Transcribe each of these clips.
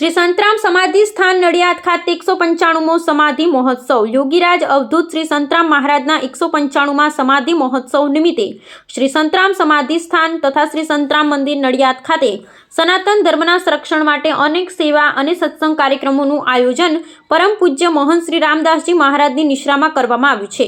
શ્રી સંતરામ સમાધિ સ્થાન નડિયાદ ખાતે એકસો પંચાણુંમો સમાધિ મહોત્સવ. યોગીરાજ અવધૂત શ્રી સંતરામ મહારાજના એકસો પંચાણુંમાં સમાધિ મહોત્સવ નિમિત્તે શ્રી સંતરામ સમાધિ સ્થાન તથા શ્રી સંતરામ મંદિર નડિયાદ ખાતે સનાતન ધર્મના સંરક્ષણ માટે અનેક સેવા અને સત્સંગ કાર્યક્રમોનું આયોજન પરમ પૂજ્ય મહંત શ્રી રામદાસજી મહારાજની નિશ્રામાં કરવામાં આવ્યું છે.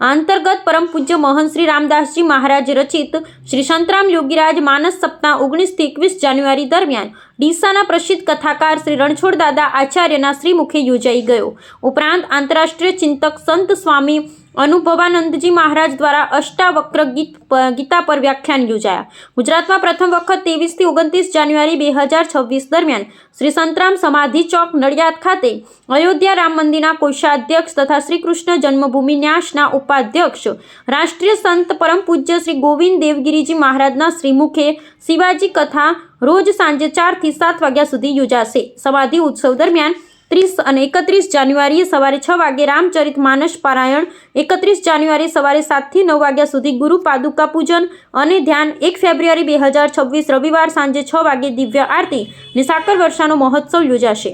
આ અંતર્ગત પરમ પૂજ્ય મહંત શ્રી રામદાસજી મહારાજ રચિત શ્રી સંતરામ યોગીરાજ માનસ સપ્તાહ ઓગણીસથી એકવીસ જાન્યુઆરી દરમિયાન ડીસાના પ્રસિદ્ધ કથાકાર શ્રી રણછોડ દાદા આચાર્યના શ્રીમુખે યોજાઈ ગયો. ઉપરાંત આંતરરાષ્ટ્રીય ચિંતક સંત સ્વામી અનુભવાનંદજી મહારાજ દ્વારા અષ્ટાવક્ર ગીત ગીતા પર વ્યાખ્યાન યોજાયા. ગુજરાતમાં પ્રથમ વખત ત્રેવીસથી ઓગણત્રીસ જાન્યુઆરી બે હજાર છવ્વીસ દરમિયાન શ્રી સંતરામ સમાધિ ચોક નડિયાદ ખાતે અયોધ્યા રામ મંદિરના કોષાધ્યક્ષ તથા શ્રી કૃષ્ણ જન્મભૂમિ ન્યાસના ઉપાધ્યક્ષ, રાષ્ટ્રીય સંત પરમ પૂજ્ય શ્રી ગોવિંદ દેવગીરીજી મહારાજના શ્રીમુખે શિવાજી કથા રોજ સાંજે ચારથી સાત વાગ્યા સુધી યોજાશે. સમાધિ ઉત્સવ દરમિયાન ત્રીસ અને એકત્રીસ જાન્યુઆરીએ સવારે છ વાગે રામચરિત માનસ પારાયણ, એકત્રીસ જાન્યુઆરી સવારે સાતથી નવ વાગ્યા સુધી ગુરુ પાદુકા પૂજન અને ધ્યાન, એક ફેબ્રુઆરી બે હજાર છવ્વીસ રવિવાર સાંજે છ વાગે દિવ્ય આરતી ને સાકર વર્ષાનો મહોત્સવ યોજાશે.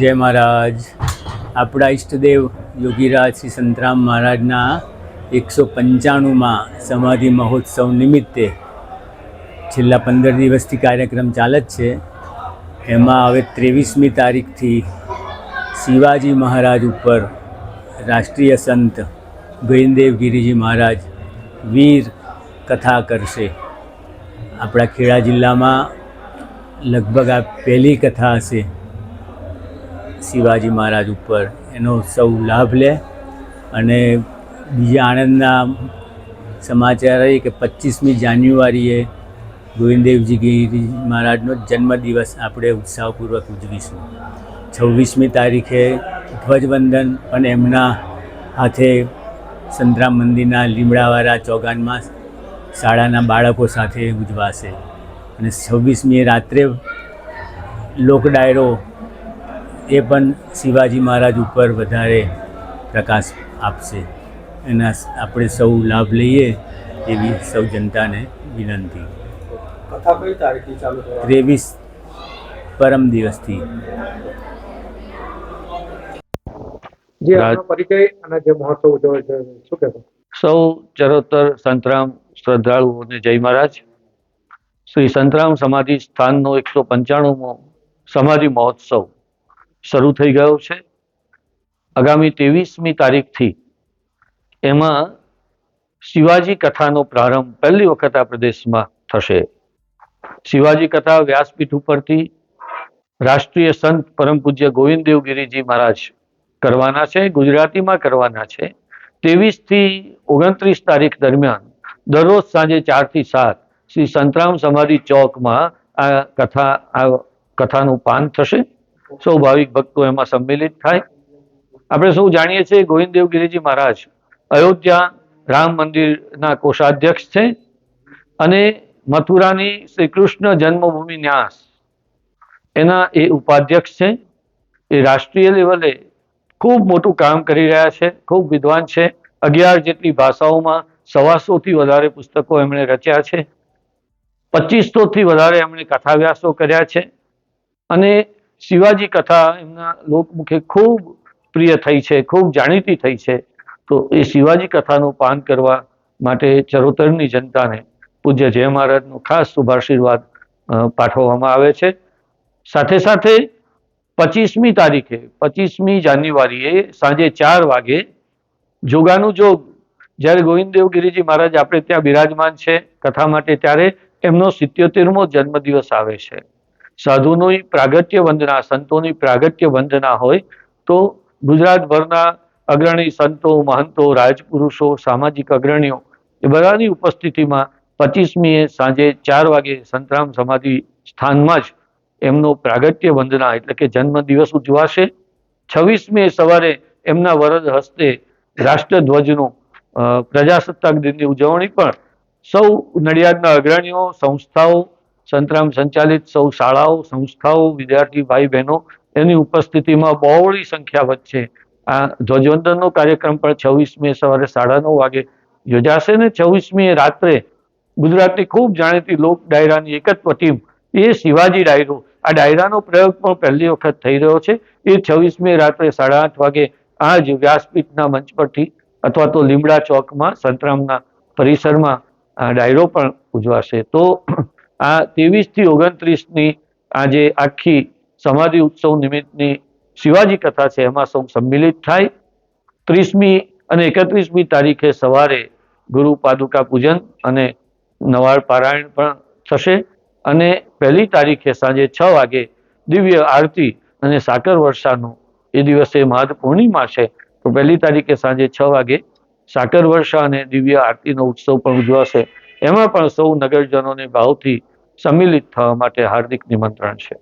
જય મહારાજ. આપણા ઈષ્ટદેવ યોગીરાજ શ્રી સંતરામ મહારાજના એકસો પંચાણુંમાં સમાધિ મહોત્સવ નિમિત્તે છેલ્લા પંદર દિવસથી કાર્યક્રમ ચાલે છે. એમાં હવે ત્રેવીસમી તારીખથી શિવાજી મહારાજ ઉપર રાષ્ટ્રીય સંત ગોવિંદેવ ગિરિજી મહારાજ વીર કથા કરશે. આપણા ખેડા જિલ્લામાં લગભગ આ પહેલી કથા હશે. શિવાજી મહારાજ ઉપર એનો સૌ લાભ લે અને બીજા આણંદના સમાચાર એ કે પચીસમી જાન્યુઆરીએ ગોવિંદદેવજી ગિરી મહારાજનો જન્મદિવસ આપણે ઉત્સાહપૂર્વક ઉજવીશું. છવ્વીસમી તારીખે ધ્વજવંદન અને એમના હાથે સંતરામ મંદિરના લીમડાવાળા ચોગાનમાં શાળાના બાળકો સાથે ઉજવાશે. અને છવ્વીસમીએ રાત્રે લોક ડાયરો એ પણ શિવાજી મહારાજ ઉપર વધારે પ્રકાશ આપશે. એના આપણે સૌ લાભ લઈએ એવી સૌ જનતાને વિનંતી. ત્રેવીસ પરમ દિવસથી. પરિચય અને જે મહોત્સવ ઉજવે છે. શું કહેશો? સૌ ચરોતર સંતરામ શ્રદ્ધાળુઓને જય મહારાજ. શ્રી સંતરામ સમાધિ સ્થાનનો એકસો પંચાણુંમો સમાધિ મહોત્સવ શરૂ થઈ ગયો છે. આગામી ત્રેવીસમી તારીખથી એમાં શિવાજી કથાનો પ્રારંભ પહેલી વખત આ પ્રદેશમાં થશે. શિવાજી કથા વ્યાસપીઠ ઉપરથી રાષ્ટ્રીય સંત પરમ પૂજ્ય ગોવિંદદેવ ગિરિજી મહારાજ કરવાના છે, ગુજરાતીમાં કરવાના છે. ત્રેવીસથી ઓગણત્રીસ તારીખ દરમિયાન દરરોજ સાંજે ચારથી સાત શ્રી સંતરામ સમાધિ ચોકમાં આ કથા, આ કથાનું પાન થશે. સૌ ભક્તો એમાં સંમેલિત થાય. આપણે સૌ જાણીએ છીએ ગોવિંદદેવ ગિરિજી મહારાજ અયોધ્યા રામ મંદિરના કોષાધ્યક્ષ છે અને મથુરાની શ્રી કૃષ્ણ જન્મભૂમિ ન્યાસ એના એ ઉપાધ્યક્ષ છે. એ રાષ્ટ્રીય લેવલે ખૂબ મોટું કામ કરી રહ્યા છે, ખૂબ વિદ્વાન છે. અગિયાર જેટલી ભાષાઓમાં સવાસોથી વધારે પુસ્તકો એમણે રચ્યા છે. પચીસોથી વધારે એમણે કથાવ્યાસો કર્યા છે. અને શિવાજી કથા એમના લોકમુખે ખૂબ પ્રિય થઈ છે, ખૂબ જાણીતી થઈ છે. તો એ શિવાજી કથાનું પાન કરવા માટે ચરોતરની જનતાને પૂજ્ય જય મહારાજનો ખાસ શુભાશીર્વાદ પાઠવવામાં આવે છે. સાથે સાથે પચીસમી તારીખે, પચીસમી જાન્યુઆરીએ સાંજે ચાર વાગે જોગાનું જોગ. જ્યારે ગોવિંદદેવ ગિરિજી મહારાજ આપણે ત્યાં બિરાજમાન છે, કથા માટે ત્યારે એમનો સિત્યોતેરમો જન્મદિવસ આવે છે. સાધુની પ્રાગટ્ય વંદના, સંતોની પ્રાગટ્ય વંદના હોય તો ગુજરાતભરના અગ્રણી સંતો, મહંતો, રાજપુરુષો, સામાજિક અગ્રણીઓ એ બધાની ઉપસ્થિતિમાં પચીસમીએ સાંજે ચાર વાગે સંતરામ સમાધિ સ્થાનમાં જ એમનો પ્રાગટ્ય વંદના એટલે કે જન્મ દિવસ ઉજવાશે. મે સવારે એમના વરદ હસ્તે રાષ્ટ્રધ્વજનું પ્રજાસત્તાક દિનની ઉજવણી પણ સૌ નડિયાદના અગ્રણીઓ, સંસ્થાઓ, સંતરામ સંચાલિત સૌ શાળાઓ, સંસ્થાઓ, વિદ્યાર્થી ભાઈ બહેનો, એની ઉપસ્થિતિમાં બહોળી સંખ્યા વચ્ચે આ ધ્વજવંદનનો કાર્યક્રમ પણ છવ્વીસમીએ સવારે સાડા નવ વાગે યોજાશે ને છવ્વીસમી રાત્રે ગુજરાતની ખૂબ જાણીતી લોક ડાયરાની એકત્વ ટીમ એ શિવાજી ડાયરો આ ડાયરાનો પ્રયોગ પણ પહેલી વખત થઈ રહ્યો છે. એ છવ્વીસમી રાત્રે સાડા આઠ વાગે આ જ વ્યાસપીઠના મંચ પરથી અથવા તો લીમડા ચોકમાં સંતરામના પરિસરમાં ડાયરો પણ ઉજવાશે. તો આ ત્રેવીસથી ઓગણત્રીસની આ જે આખી સમાધિ ઉત્સવ નિમિત્તની શિવાજી કથા છે, એમાં સૌ સંમિલિત થાય. ત્રીસમી અને એકત્રીસમી તારીખે સવારે ગુરુ પાદુકા પૂજન અને નવાળ પારાયણ પણ થશે. અને પહેલી તારીખે સાંજે છ વાગે દિવ્ય આરતી અને સાકર વર્ષાનું એ દિવસે મહાદ પૂર્ણિમા છે. તો પહેલી તારીખે સાંજે છ વાગે સાકર વર્ષા અને દિવ્ય આરતીનો ઉત્સવ પણ ઉજવાશે. એમાં પણ સૌ નગરજનોને ભાવથી સંમિલિત થવા માટે હાર્દિક નિમંત્રણ છે.